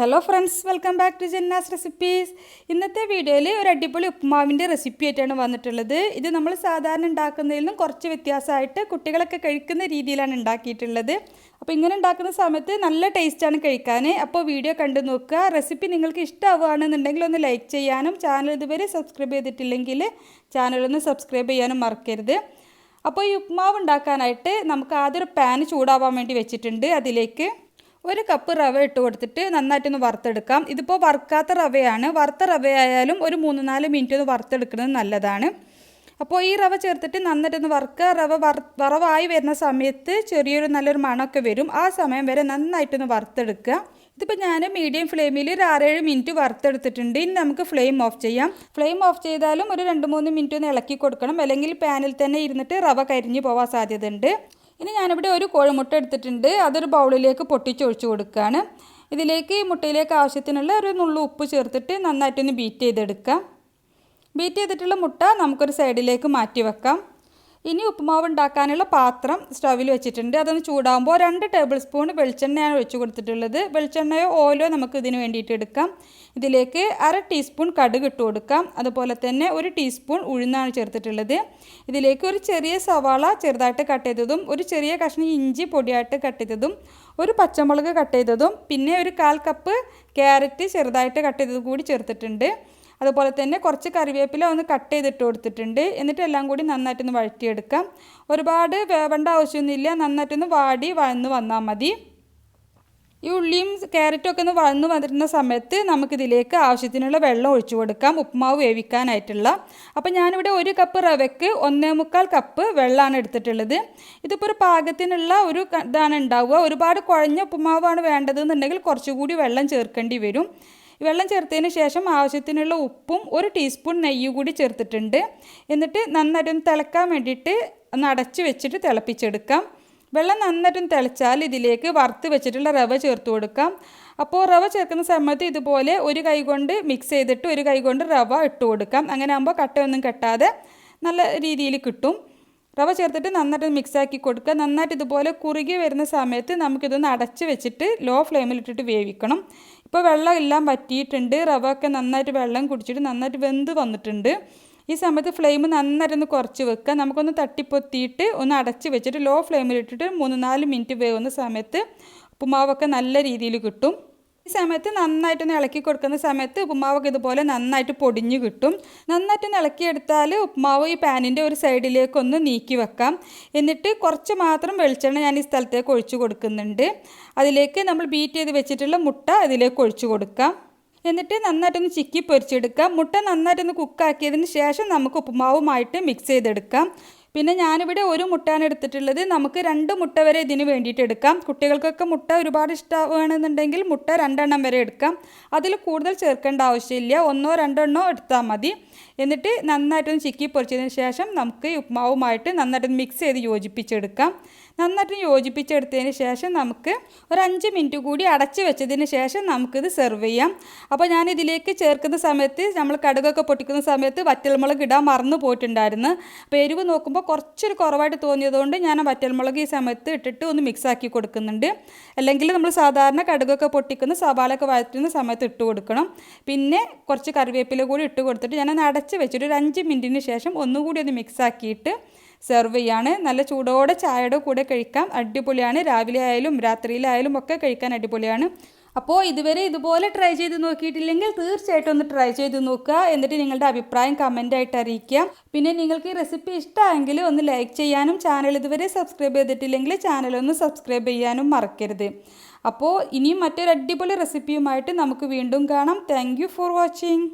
Hello friends welcome back to Janna's recipes ഇന്നത്തെ വീഡിയോയിൽ ഒരു അടിപൊളി ഉപ്പുമാവിന്റെ റെസിപ്പി ആയിട്ടാണ് വന്നിട്ടുള്ളത്. ഇത് നമ്മൾ സാധാരണ ഉണ്ടാക്കുന്നതിൽ നിന്നും കുറച്ച് വ്യത്യാസമായിട്ട് കുട്ടികളൊക്കെ കഴിക്കുന്ന രീതിയിലാണ് ഉണ്ടാക്കിയിട്ടുള്ളത്. അപ്പോൾ ഇങ്ങനെ ഉണ്ടാക്കുന്ന സമയത്ത് നല്ല ടേസ്റ്റാണ് കഴിക്കാൻ. അപ്പോൾ വീഡിയോ കണ്ടു നോക്കുക. റെസിപ്പി നിങ്ങൾക്ക് ഇഷ്ടമാവുകയാണെന്നുണ്ടെങ്കിൽ ഒന്ന് ലൈക്ക് ചെയ്യാനും ചാനൽ ഇതുവരെ സബ്സ്ക്രൈബ് ചെയ്തിട്ടില്ലെങ്കിൽ ചാനലൊന്ന് സബ്സ്ക്രൈബ് ചെയ്യാനും മറക്കരുത്. അപ്പോൾ ഈ ഉപ്മാവ് ഉണ്ടാക്കാനായിട്ട് നമുക്ക് ആദ്യം ഒരു പാൻ ചൂടാവാൻ വേണ്ടി വെച്ചിട്ടുണ്ട് അതിലേക്ക്. ഒരു കപ്പ് റവ ഇട്ട് കൊടുത്തിട്ട് നന്നായിട്ടൊന്ന് വറുത്തെടുക്കാം. ഇതിപ്പോൾ വറുക്കാത്ത റവയാണ്. വറുത്ത റവയായാലും ഒരു മൂന്ന് നാല് മിനിറ്റ് ഒന്ന് വറുത്തെടുക്കുന്നത് നല്ലതാണ്. അപ്പോൾ ഈ റവ ചേർത്തിട്ട് നന്നായിട്ടൊന്ന് വറുക്കുക. റവ വറ വറവായി വരുന്ന സമയത്ത് ചെറിയൊരു നല്ലൊരു മണമൊക്കെ വരും. ആ സമയം വരെ നന്നായിട്ടൊന്ന് വറുത്തെടുക്കുക. ഇതിപ്പോൾ ഞാൻ മീഡിയം ഫ്ലെയിമിൽ ഒരു ആറേഴ് മിനിറ്റ് വറുത്തെടുത്തിട്ടുണ്ട്. ഇനി നമുക്ക് ഫ്ലെയിം ഓഫ് ചെയ്യാം. ഫ്ലെയിം ഓഫ് ചെയ്താലും ഒരു രണ്ട് മൂന്ന് മിനിറ്റ് ഒന്ന് ഇളക്കി കൊടുക്കണം. അല്ലെങ്കിൽ പാനിൽ തന്നെ ഇരുന്നിട്ട് റവ കരിഞ്ഞു പോകാൻ സാധ്യതയുണ്ട്. ഇനി ഞാനിവിടെ ഒരു കോഴിമുട്ട എടുത്തിട്ടുണ്ട്. അതൊരു ബൗളിലേക്ക് പൊട്ടിച്ചൊഴിച്ചു കൊടുക്കുകയാണ്. ഇതിലേക്ക് മുട്ടയിലേക്ക് ആവശ്യത്തിനുള്ള ഒരു നുള്ളു ഉപ്പ് ചേർത്തിട്ട് നന്നായിട്ടൊന്ന് ബീറ്റ് ചെയ്തെടുക്കാം. ബീറ്റ് ചെയ്തിട്ടുള്ള മുട്ട നമുക്കൊരു സൈഡിലേക്ക് മാറ്റി വെക്കാം. ഇനി ഉപ്പുമാവ് ഉണ്ടാക്കാനുള്ള പാത്രം സ്റ്റവിൽ വെച്ചിട്ടുണ്ട്. അതൊന്ന് ചൂടാകുമ്പോൾ രണ്ട് ടേബിൾ സ്പൂൺ വെളിച്ചെണ്ണയാണ് ഒഴിച്ചു കൊടുത്തിട്ടുള്ളത്. വെളിച്ചെണ്ണയോ ഓയിലോ നമുക്ക് ഇതിന് വേണ്ടിയിട്ട് എടുക്കാം. ഇതിലേക്ക് അര ടീസ്പൂൺ കടുക് ഇട്ട് കൊടുക്കാം. അതുപോലെ തന്നെ ഒരു ടീസ്പൂൺ ഉഴുന്നാണ് ചേർത്തിട്ടുള്ളത്. ഇതിലേക്ക് ഒരു ചെറിയ സവാള ചെറുതായിട്ട് കട്ട് ചെയ്തതും ഒരു ചെറിയ കഷ്ണം ഇഞ്ചി പൊടിയായിട്ട് കട്ട് ചെയ്തതും ഒരു പച്ചമുളക് കട്ട് ചെയ്തതും പിന്നെ ഒരു കാൽ കപ്പ് ക്യാരറ്റ് ചെറുതായിട്ട് കട്ട് ചെയ്തതും കൂടി ചേർത്തിട്ടുണ്ട്. അതുപോലെ തന്നെ കുറച്ച് കറിവേപ്പില ഒന്ന് കട്ട് ചെയ്തിട്ട് കൊടുത്തിട്ടുണ്ട്. എന്നിട്ട് എല്ലാം കൂടി നന്നായിട്ടൊന്ന് വഴറ്റിയെടുക്കാം. ഒരുപാട് വേവേണ്ട ആവശ്യമൊന്നുമില്ല. നന്നായിട്ടൊന്ന് വാടി വഴന്ന് വന്നാൽ മതി. ഈ ഉള്ളിയും ക്യാരറ്റും ഒക്കെ ഒന്ന് വഴന്ന് വന്നിരുന്ന സമയത്ത് നമുക്കിതിലേക്ക് ആവശ്യത്തിനുള്ള വെള്ളം ഒഴിച്ചു കൊടുക്കാം. ഉപ്പുമാവ് വേവിക്കാനായിട്ടുള്ള. അപ്പോൾ ഞാനിവിടെ ഒരു കപ്പ് റവയ്ക്ക് ഒന്നേ മുക്കാൽ കപ്പ് വെള്ളമാണ് എടുത്തിട്ടുള്ളത്. ഇതിപ്പോൾ ഒരു പാകത്തിനുള്ള ഒരു ഇതാണ് ഉണ്ടാവുക. ഒരുപാട് കുഴഞ്ഞ ഉപ്പുമാവാണ് വേണ്ടതെന്നുണ്ടെങ്കിൽ കുറച്ചുകൂടി വെള്ളം ചേർക്കേണ്ടി വരും. വെള്ളം ചേർത്തതിന് ശേഷം ആവശ്യത്തിനുള്ള ഉപ്പും ഒരു ടീസ്പൂൺ നെയ്യും കൂടി ചേർത്തിട്ടുണ്ട്. എന്നിട്ട് നന്നായിട്ടൊന്ന് തിളക്കാൻ വേണ്ടിയിട്ട് ഒന്ന് അടച്ച് വെച്ചിട്ട് തിളപ്പിച്ചെടുക്കാം. വെള്ളം നന്നായിട്ടൊന്ന് തിളച്ചാൽ ഇതിലേക്ക് വറുത്ത് വെച്ചിട്ടുള്ള റവ ചേർത്ത് കൊടുക്കാം. അപ്പോൾ റവ ചേർക്കുന്ന സമയത്ത് ഇതുപോലെ ഒരു കൈ കൊണ്ട് മിക്സ് ചെയ്തിട്ട് ഒരു കൈ കൊണ്ട് റവ ഇട്ട് കൊടുക്കാം. അങ്ങനെ ആകുമ്പോൾ കട്ടയൊന്നും കെട്ടാതെ നല്ല രീതിയിൽ കിട്ടും. റവ ചേർത്തിട്ട് നന്നായിട്ട് മിക്സ് ആക്കി കൊടുക്കുക. നന്നായിട്ട് ഇതുപോലെ കുറുകി വരുന്ന സമയത്ത് നമുക്കിതൊന്ന് അടച്ച് വെച്ചിട്ട് ലോ ഫ്ലെയിമിൽ ഇട്ടിട്ട് വേവിക്കണം. ഇപ്പോൾ വെള്ളം എല്ലാം വറ്റിയിട്ടുണ്ട്. റവ ഒക്കെ നന്നായിട്ട് വെള്ളം കുടിച്ചിട്ട് നന്നായിട്ട് വെന്ത് വന്നിട്ടുണ്ട്. ഈ സമയത്ത് ഫ്ലെയിം നന്നായിട്ടൊന്ന് കുറച്ച് വെക്കുക. നമുക്കൊന്ന് തട്ടിപ്പൊത്തിയിട്ട് ഒന്ന് അടച്ച് വെച്ചിട്ട് ലോ ഫ്ലെയിമിൽ ഇട്ടിട്ട് മൂന്ന് നാല് മിനിറ്റ് വേവുന്ന സമയത്ത് ഉപ്പുമാവൊക്കെ നല്ല രീതിയിൽ കിട്ടും. സമയത്ത് നന്നായിട്ടൊന്ന് ഇളക്കി കൊടുക്കുന്ന സമയത്ത് ഉപ്പുമാവൊക്കെ ഇതുപോലെ നന്നായിട്ട് പൊടിഞ്ഞു കിട്ടും. നന്നായിട്ടൊന്ന് ഇളക്കിയെടുത്താൽ ഉപ്പുമാവ് ഈ പാനിന്റെ ഒരു സൈഡിലേക്കൊന്ന് നീക്കി വെക്കാം. എന്നിട്ട് കുറച്ച് മാത്രം വെളിച്ചെണ്ണ ഞാൻ ഈ സ്ഥലത്തേക്ക് ഒഴിച്ചു കൊടുക്കുന്നുണ്ട്. അതിലേക്ക് നമ്മൾ ബീറ്റ് ചെയ്ത് വെച്ചിട്ടുള്ള മുട്ട അതിലേക്ക് ഒഴിച്ചു കൊടുക്കാം. എന്നിട്ട് നന്നായിട്ടൊന്ന് ചിക്കി പൊരിച്ചെടുക്കാം. മുട്ട നന്നായിട്ടൊന്ന് കുക്കാക്കിയതിന് ശേഷം നമുക്ക് ഉപ്പുമാവുമായിട്ട് മിക്സ് ചെയ്തെടുക്കാം. പിന്നെ ഞാനിവിടെ ഒരു മുട്ടയാണ് എടുത്തിട്ടുള്ളത്. നമുക്ക് രണ്ട് മുട്ട വരെ ഇതിന് വേണ്ടിയിട്ട് എടുക്കാം. കുട്ടികൾക്കൊക്കെ മുട്ട ഒരുപാട് ഇഷ്ടമാണെന്നുണ്ടെങ്കിൽ മുട്ട രണ്ടെണ്ണം വരെ എടുക്കാം. അതിൽ കൂടുതൽ ചേർക്കേണ്ട ആവശ്യമില്ല. ഒന്നോ രണ്ടെണ്ണോ എടുത്താൽ മതി. എന്നിട്ട് നന്നായിട്ടൊന്ന് ചിക്കി പൊരിച്ചതിന് ശേഷം നമുക്ക് ഉപ്മാവുമായിട്ട് നന്നായിട്ട് മിക്സ് ചെയ്ത് യോജിപ്പിച്ചെടുക്കാം. നന്നായിട്ട് യോജിപ്പിച്ചെടുത്തതിന് ശേഷം നമുക്ക് ഒരു അഞ്ച് മിനിറ്റ് കൂടി അടച്ച് വെച്ചതിന് ശേഷം നമുക്കിത് സെർവ് ചെയ്യാം. അപ്പോൾ ഞാൻ ഇതിലേക്ക് ചേർക്കുന്ന സമയത്ത് നമ്മൾ കടുകൊക്കെ പൊട്ടിക്കുന്ന സമയത്ത് വറ്റൽമുളക് ഇടാൻ മറന്നു പോയിട്ടുണ്ടായിരുന്നു അപ്പോൾ എരിവ് നോക്കുമ്പോൾ കുറച്ചൊരു കുറവായിട്ട് തോന്നിയതുകൊണ്ട് ഞാൻ ആ വറ്റൽമുളക് ഈ സമയത്ത് ഇട്ടിട്ട് ഒന്ന് മിക്സ് ആക്കി കൊടുക്കുന്നുണ്ട്. അല്ലെങ്കിൽ നമ്മൾ സാധാരണ കടുകൊക്കെ പൊട്ടിക്കുന്ന സവാളൊക്കെ വഴറ്റുന്ന സമയത്ത് ഇട്ട് കൊടുക്കണം. പിന്നെ കുറച്ച് കറിവേപ്പില കൂടി ഇട്ട് കൊടുത്തിട്ട് ഞാനൊന്ന് അടച്ച് വെച്ചിട്ട് ഒരു അഞ്ച് മിനിറ്റിന് ശേഷം ഒന്നുകൂടി ഒന്ന് മിക്സ് ആക്കിയിട്ട് സെർവ് ചെയ്യാണ്. നല്ല ചൂടോടെ ചായയുടെ കൂടെ കഴിക്കാം. അടിപൊളിയാണ്. രാവിലെ ആയാലും രാത്രിയിലായാലും ഒക്കെ കഴിക്കാൻ അടിപൊളിയാണ്. അപ്പോൾ ഇതുവരെ ഇതുപോലെ ട്രൈ ചെയ്ത് നോക്കിയിട്ടില്ലെങ്കിൽ തീർച്ചയായിട്ടും ഒന്ന് ട്രൈ ചെയ്ത് നോക്കുക. എന്നിട്ട് നിങ്ങളുടെ അഭിപ്രായം കമന്റായിട്ട് അറിയിക്കുക. പിന്നെ നിങ്ങൾക്ക് ഈ റെസിപ്പി ഇഷ്ടമായെങ്കിൽ ഒന്ന് ലൈക്ക് ചെയ്യാനും ചാനൽ ഇതുവരെ സബ്സ്ക്രൈബ് ചെയ്തിട്ടില്ലെങ്കിൽ ചാനൽ ഒന്ന് സബ്സ്ക്രൈബ് ചെയ്യാനും മറക്കരുത്. അപ്പോൾ ഇനിയും മറ്റൊരു അടിപൊളി റെസിപ്പിയുമായിട്ട് നമുക്ക് വീണ്ടും കാണാം. Thank for watching